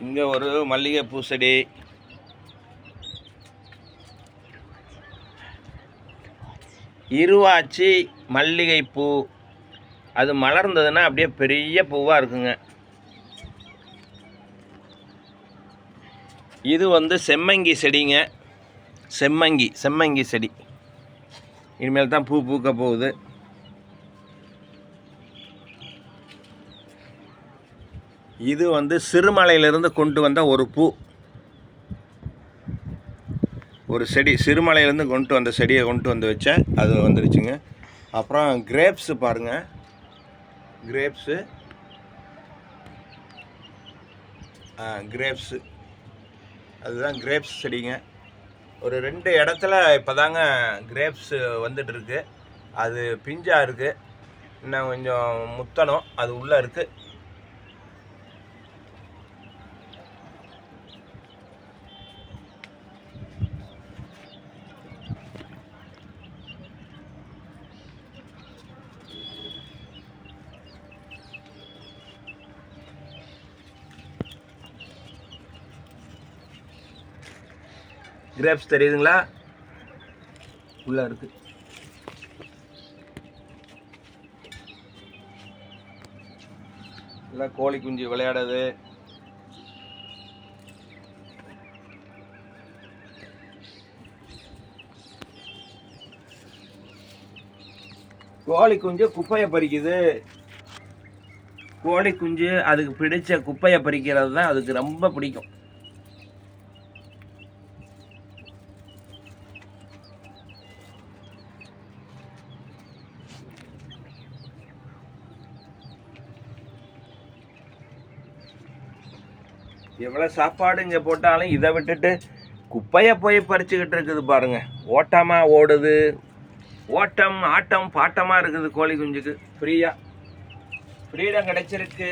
இங்கே ஒரு மல்லிகை செடி. இருவாச்சி மல்லிகைப்பூ. அது மலர்ந்ததுன்னா அப்படியே பெரிய பூவாக இருக்குங்க. இது வந்து செம்மங்கி செடிங்க. செம்மங்கி செம்மங்கி செடி. இனிமேல் தான் பூ பூக்க போகுது. இது வந்து சிறுமலையிலிருந்து கொண்டு வந்த ஒரு பூ. ஒரு செடி சிறுமலையிலேருந்து கொண்டு வந்த செடியை கொண்டு வந்து வச்சேன். அது வந்துருச்சுங்க. அப்புறம் கிரேப்ஸு பாருங்கள் கிரேப்ஸு கிரேப்ஸு அதுதான் கிரேப்ஸ் செடிங்க. ஒரு ரெண்டு இடத்துல இப்போ தாங்க கிரேப்ஸு வந்துட்டுருக்கு. அது பிஞ்சாக இருக்குது இன்னும் கொஞ்சம் முத்தணும். அது உள்ளே இருக்குது கிரேப்ஸ் தெரியுதுங்களா? உள்ளே இருக்கு. இல்லை கோழி குஞ்சு விளையாடுது கோழி குஞ்சு குப்பையை பறிக்குது. கோழி குஞ்சு அதுக்கு பிடிச்ச குப்பையை பறிக்கிறது தான் அதுக்கு ரொம்ப பிடிக்கும். எவ்வளோ சாப்பாடு இங்கே போட்டாலும் இதை விட்டுட்டு குப்பையை போய் பறிச்சுக்கிட்டு இருக்குது பாருங்க. ஓட்டமாக ஓடுது. ஓட்டம் ஆட்டம் பாட்டமாக இருக்குது கோழி குஞ்சுக்கு. ஃப்ரீயாக ஃப்ரீடம் கிடச்சிருக்கு.